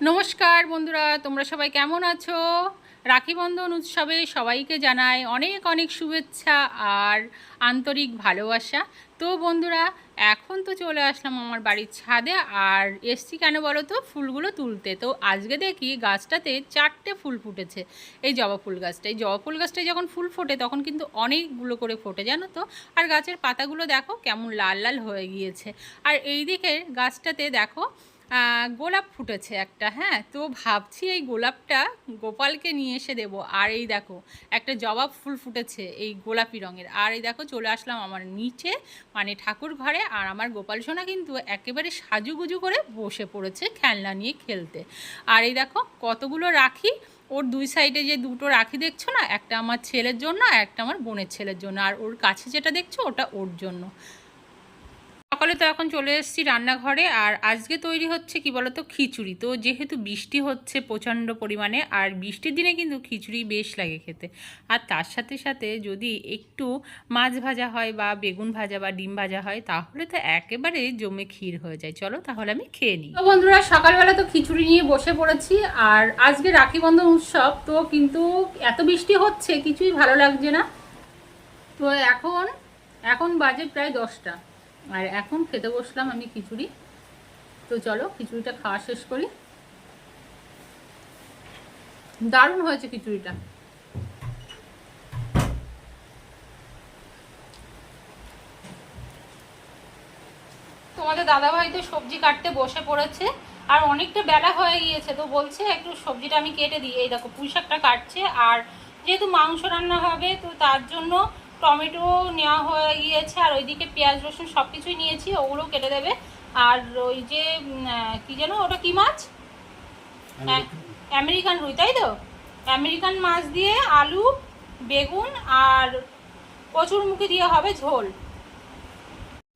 নমস্কার বন্ধুরা, তোমরা সবাই কেমন আছো? রাখি বন্ধন উৎসবে সবাইকে জানাই অনেক অনেক শুভেচ্ছা আর আন্তরিক ভালোবাসা। তো বন্ধুরা, এখন তো চলে আসলাম আমার বাড়ির ছাদে আর এসছি কেন বলো তো? ফুলগুলো তুলতে। তো আজকে দেখি গাছটাতে চারটে ফুল ফুটেছে। এই জবা ফুল গাছটা, এই জবা ফুল গাছটায় যখন ফুল ফোটে তখন কিন্তু অনেকগুলো করে ফোটে, জানো তো? আর গাছের পাতাগুলো দেখো কেমন লাল লাল হয়ে গিয়েছে। আর এই দিকে গাছটাতে দেখো গোলাপ ফুটেছে একটা হ্যাঁ? তো ভাবছি এই গোলাপটা গোপালকে নিয়ে এসে দেবো। আর এই দেখো, একটা জবা ফুল ফুটেছে এই গোলাপি রঙের। আর এই দেখো, চলে আসলাম আমার নিচে মানে ঠাকুর ঘরে। আর আমার গোপাল সোনা কিন্তু একেবারে সাজুগুজু করে বসে পড়েছে খেলনা নিয়ে খেলতে। আর এই দেখো, কতগুলো রাখি। ওর দুই সাইডে যে দুটো রাখি দেখছ না, একটা আমার ছেলের জন্য আর একটা আমার বোনের ছেলের জন্য। আর ওর কাছে যেটা দেখছ, ওটা ওর জন্য। সকালে তো এখন চলে এসেছি রান্নাঘরে, আর আজকে তৈরি হচ্ছে কি বলতো খিচুড়ি। তো যেহেতু বৃষ্টি হচ্ছে প্রচণ্ড পরিমাণে, আর বৃষ্টির দিনে কিন্তু খিচুড়ি বেশ লাগে খেতে। আর তার সাথে সাথে যদি একটু মাছ ভাজা হয় বা বেগুন ভাজা বা ডিম ভাজা হয়, তাহলে তো একেবারে জমে ক্ষীর হয়ে যায়। চলো তাহলে আমি খেয়ে নিই। তো বন্ধুরা, সকালবেলা তো খিচুড়ি নিয়ে বসে পড়েছি, আর আজকে রাখি বন্ধন উৎসব, তো কিন্তু এত বৃষ্টি হচ্ছে, কিছুই ভালো লাগছে না। তো এখন এখন বাজে প্রায় দশটা। আর এখন খেতে বসলাম আমি খিচুড়ি। তো চলো খিচুড়িটা খাওয়া শেষ করি। দারুণ হয়েছে খিচুড়িটা। তোমাদের দাদাভাই তো সবজি কাটতে বসে পড়েছে, আর অনেকটা বেলা হয়ে গিয়েছে, তো বলছে একটু সবজিটা আমি কেটে দিই। এই দেখো পুঁই শাকটা কাটছে, আর যেহেতু মাংস রান্না হবে, তো তার জন্য টমেটো নেওয়া হয়ে গিয়েছে আর ওইদিকে পেঁয়াজ রসুন সব কিছুই নিয়েছি ওগুলো কেটে দেবে। আর ওই যে কি যেন ওটা কি মাছ? আমেরিকান রুই তাই তো? আমেরিকান মাছ দিয়ে আলু বেগুন আর কচুর মুখে দিয়ে হবে ঝোল।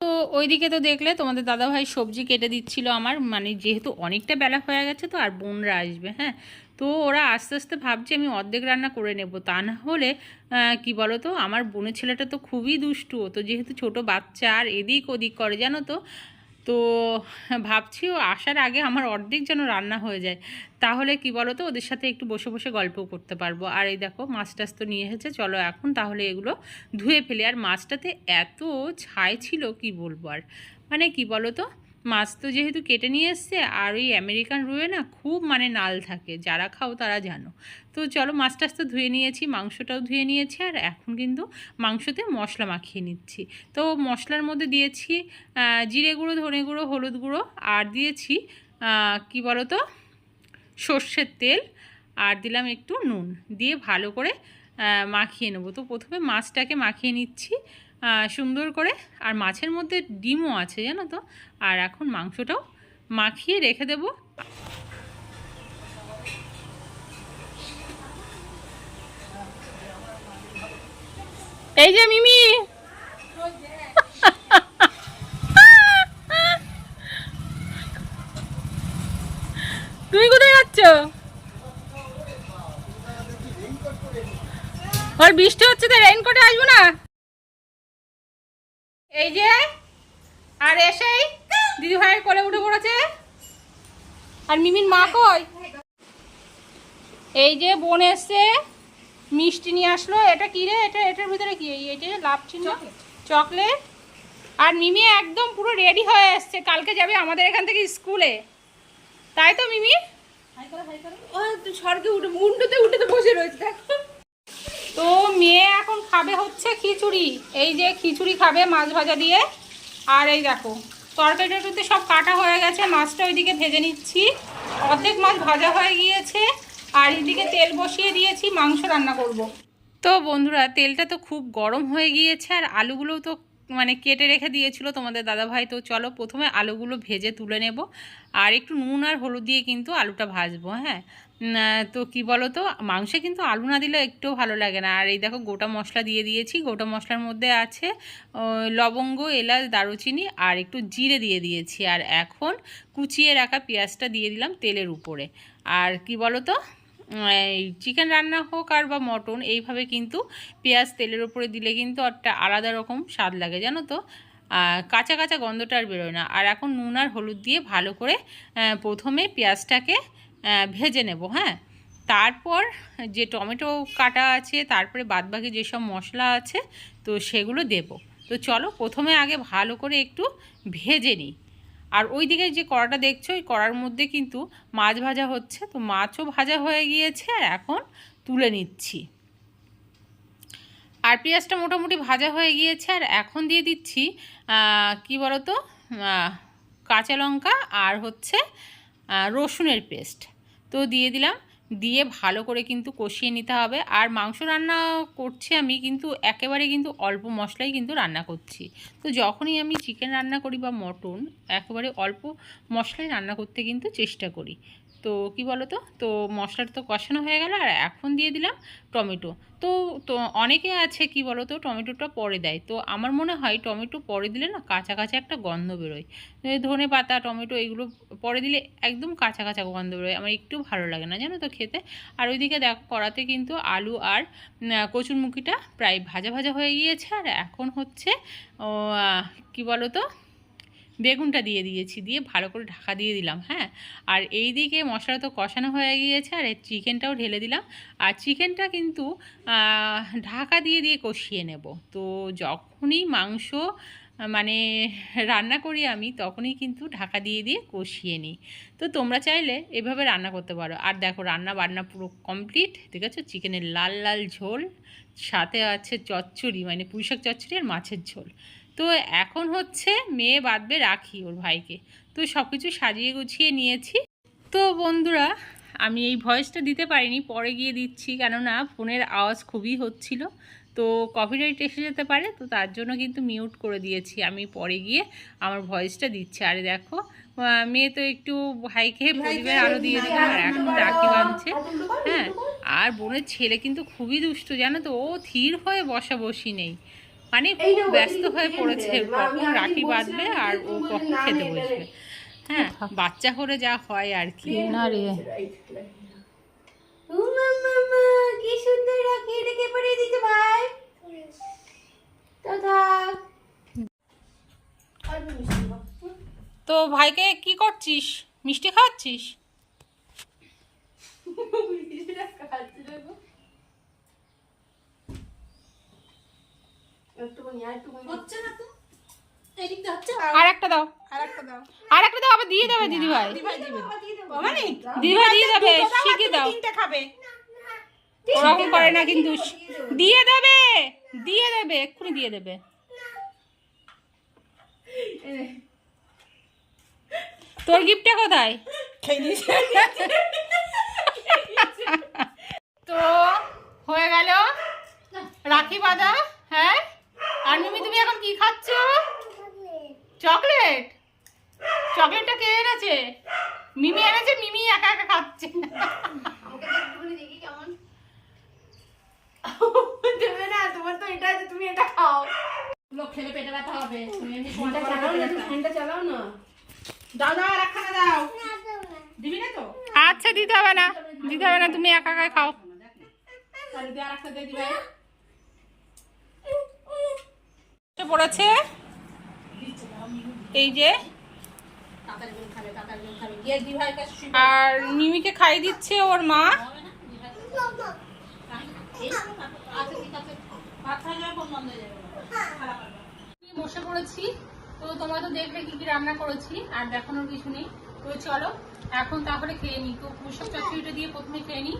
তো ওইদিকে তো দেখলে তোমাদের দাদাভাই সবজি কেটে দিচ্ছিল আমার। মানে যেহেতু অনেকটা বেলা হয়ে গেছে তো আর বোনরা আসবে হ্যাঁ। তো ওরা আস্তে আস্তে ভাবছে আমি অর্ধেক রান্না করে নেব। তা না হলে কী বলো তো আমার বোনের ছেলেটা তো খুবই দুষ্টু। তো যেহেতু ছোট বাচ্চা, আর এদিক ওদিক করে, জানো তো? তো ভাবছি ও আসার আগে আমার অর্ধেক যেন রান্না হয়ে যায়। তাহলে কি বলো তো ওদের সাথে একটু বসে বসে গল্প করতে পারব। আর এই দেখো, মাছ টাছ তো নিয়ে এসেছে। চলো এখন তাহলে এগুলো ধুয়ে ফেলে। আর মাছটাতে এত ছাই ছিল, কি বলব আর? মানে কি বলো তো মাছ তো যেহেতু কেটে নিয়ে এসছে, আর ওই আমেরিকান রুয়ে না খুব মানে নাল থাকে, যারা খাও তারা জানো। তো চলো মাছ টাছ তো ধুয়ে নিয়েছি, মাংসটাও ধুয়ে নিয়েছি, আর এখন কিন্তু মাংসতে মশলা মাখিয়ে নিচ্ছি। তো মশলার মধ্যে দিয়েছি জিরে গুঁড়ো, ধনে গুঁড়ো, হলুদ গুঁড়ো, আর দিয়েছি কি বলো তো সর্ষের তেল, আর দিলাম একটু নুন। দিয়ে ভালো করে মাখিয়ে নেব। তো প্রথমে মাছটাকে মাখিয়ে নিচ্ছি। সুন্দর করে আর মাছের মধ্যে ডিমও আছে, জানো তো? আর এখন মাংসটাও মাখিয়ে রেখে দেবো। এই যে মিমি! তুমি কোথায় যাচ্ছ? ওর বৃষ্টি হচ্ছে তো রেইনকোটে আসব না? এই যে আর এসেই দিদি ভাইয়ের কোলে উঠে পড়েছে। আর মিমির মা কই? এই যে বোন এসছে মিষ্টি নিয়ে আসলো। এটা কি রে? এটা এটার ভিতরে কি? এই যে লাভ চিহ্ন? চকলেট। আর মিমি একদম পুরো রেডি হয়ে আসছে কালকে যাবে আমাদের এখান থেকে স্কুলে। তাই তো মিমি? ও স্বর্গে উঠে মুন্ডুতে উঠে তো বসে রয়েছে দেখো। তো মেয়ে এখন খাবে হচ্ছে খিচুড়ি। এই যে খিচুড়ি খাবে মাছ ভাজা দিয়ে। আর এই দেখো তরকারি টরকারিতে সব কাটা হয়ে গেছে, মাছটা ওইদিকে ভেজে নিচ্ছি। অর্ধেক মাছ ভাজা হয়ে গিয়েছে, আর এদিকে তেল বসিয়ে দিয়েছি, মাংস রান্না করব। তো বন্ধুরা, তেলটা তো খুব গরম হয়ে গিয়েছে, আর আলুগুলোও তো মানে কেটে রেখে দিয়েছিল তোমাদের দাদাভাই। তো চলো প্রথমে আলুগুলো ভেজে তুলে নেব, আর একটু নুন আর হলুদ দিয়ে কিন্তু আলুটা ভাজবো হ্যাঁ। তো কি বলো তো মাংসে কিন্তু আলু না দিলে একটু ভালো লাগে না। আর এই দেখো গোটা মশলা দিয়ে দিয়েছি। গোটা মশলার মধ্যে আছে লবঙ্গ, এলাচ, দারুচিনি আর একটু জিরে দিয়ে দিয়েছি। আর এখন কুচিয়ে রাখা পেঁয়াজটা দিয়ে দিলাম তেলের উপরে। আর কি বলো তো চিকেন রান্না হোক আর বা মটন, এইভাবে কিন্তু পেঁয়াজ তেলের উপরে দিলে কিন্তু একটা আলাদা রকম স্বাদ লাগে, জানো তো? কাঁচা কাঁচা গন্ধটা আর বেরোয় না। আর এখন নুন আর হলুদ দিয়ে ভালো করে প্রথমে পেঁয়াজটাকে ভেজে নেব হ্যাঁ? তারপর যে টমেটো কাটা আছে, তারপরে বাদবাকি যেসব মশলা আছে, তো সেগুলো দেব। তো চলো প্রথমে আগে ভালো করে একটু ভেজে নিই। আর ওইদিকে যে কড়াটা দেখছ, ওই কড়ার মধ্যে কিন্তু মাছ ভাজা হচ্ছে, তো মাছও ভাজা হয়ে গিয়েছে, আর এখন তুলে নিচ্ছি। আর পেঁয়াজটা মোটামুটি ভাজা হয়ে গিয়েছে, আর এখন দিয়ে দিচ্ছি কি বলতো কাঁচা লঙ্কা আর হচ্ছে রসুনের পেস্ট। তো দিয়ে দিলাম। দিয়ে ভালো করে কিন্তু কষিয়ে নিতে হবে। আর মাংস রান্না করছি আমি কিন্তু একেবারে কিন্তু অল্প মশলাই কিন্তু রান্না করছি। তো যখনই আমি চিকেন রান্না করি বা মটন, একেবারে অল্প মশলায় রান্না করতে কিন্তু চেষ্টা করি। তো কি বলো তো তো মশলাটা তো কষানো হয়ে গেল আর এখন দিয়ে দিলাম টমেটো। তো তো অনেকে আছে কি বলো তো টমেটোটা পরে দেয়। তো আমার মনে হয় টমেটো পরে দিলে না কাঁচা কাঁচা একটা গন্ধ বেরোয়। ধনে পাতা, টমেটো এগুলো পরে দিলে একদম কাঁচা কাঁচা গন্ধ বেরোয়। আমার একটু ভালো লাগে না জানো তো খেতে? আর ওইদিকে দেখো কড়াতে কিন্তু আলু আর কচুরমুখিটা প্রায় ভাজা ভাজা হয়ে গিয়েছে। আর এখন হচ্ছে কি বলো তো বেগুনটা দিয়ে দিয়েছি, দিয়ে ভালো করে ঢাকা দিয়ে দিলাম হ্যাঁ। আর এই দিকে মশলা তো কষানো হয়ে গিয়েছে, আর চিকেনটাও ঢেলে দিলাম। আর চিকেনটা কিন্তু ঢাকা দিয়ে দিয়ে কষিয়ে নেব। তো যখনই মাংস মানে রান্না করি আমি, তখনই কিন্তু ঢাকা দিয়ে দিয়ে কষিয়ে নিই। তো তোমরা চাইলে এভাবে রান্না করতে পারো। আর দেখো রান্না বান্না পুরো কমপ্লিট ঠিক আছে চিকেনের লাল লাল ঝোল, সাথে আছে চচ্চড়ি মানে পুঁইশাক চচ্চড়ি আর মাছের ঝোল। তো এখন হচ্ছে মেয়ে বাঁধবে রাখি ওর ভাইকে। তো সব কিছু সাজিয়ে গুছিয়ে নিয়েছি। তো বন্ধুরা আমি এই ভয়েসটা দিতে পারিনি পরে গিয়ে দিচ্ছি। কেননা ফোনের আওয়াজ খুবই হচ্ছিল। তো কপিরাইট এসে যেতে পারে তো তার জন্য কিন্তু মিউট করে দিয়েছি। আমি পরে গিয়ে আমার ভয়েসটা দিচ্ছি। আরে দেখো মেয়ে তো একটু ভাইকে প্রদীপের আলো দিয়ে দিল আর এখন রাখি বাঁধছে। হ্যাঁ আর বোনের ছেলে কিন্তু খুবই দুষ্ট জানো তো? ও থির হয়ে বসা বসি নেই। মানে খুব ব্যস্ত হয়ে পড়েছে কখন রাখি বাঁধবে আর ও কখন খেতে বসবে। হ্যাঁ বাচ্চা করে যা হয় আর কি। না রে। কি সুন্দর রাখি এটাকে পরিয়ে দিতে ভাই। তো ভাইকে কি করছিস? মিষ্টি খাওয়াচ্ছিস মিষ্টিটা খাচ্ছি রে গো। একটুখানি, আর একটুখানি। এদিকটা হচ্ছে? আর একটা দাও। আর একটা দাও। আবার দিয়ে দেবে দিদি ভাই দিদি ভাই দিয়ে দেবে। শিখিয়ে দাও ওরকম করে না কিন্তু দিয়ে দেবে দিয়ে দেবে এক্ষুনি দিয়ে দেবে। তোর গিফটটা কোথায়? তো হয়ে গেল। রাখি বাঁধা হ্যাঁ? আর মিমি তুমি এখন কি খাচ্ছ? চকলেট? চকলেটটা কে এনেছে? মিমি এনেছে মিমি একা একা খাচ্ছে। দেবে না তোমার তো এটা আছে তুমি এটা খাও। লোক খেলে পেটে ব্যথা হবে। ফ্যানটা চালাও না তুমি চালাও না। দাও দাও আর একখানা দাও। দিবি না তো? আচ্ছা দিতে হবে না। দিতে হবে না তুমি একা একা খাও। তাহলে দিয়ে আর একটা দিয়ে দিবে। পড়েছে এই যে। আর মিমিকে খাইয়ে দিচ্ছে ওর মা। বসে পড়েছি, তো তোমরা তো দেখলে কি কি রান্না করেছি, আর দেখানোর কিছু নেই। তো চলো, এখন তাহলে খেয়ে নিই তো পুষক চচ্চড়িটা দিয়ে প্রথমে খেয়ে নিই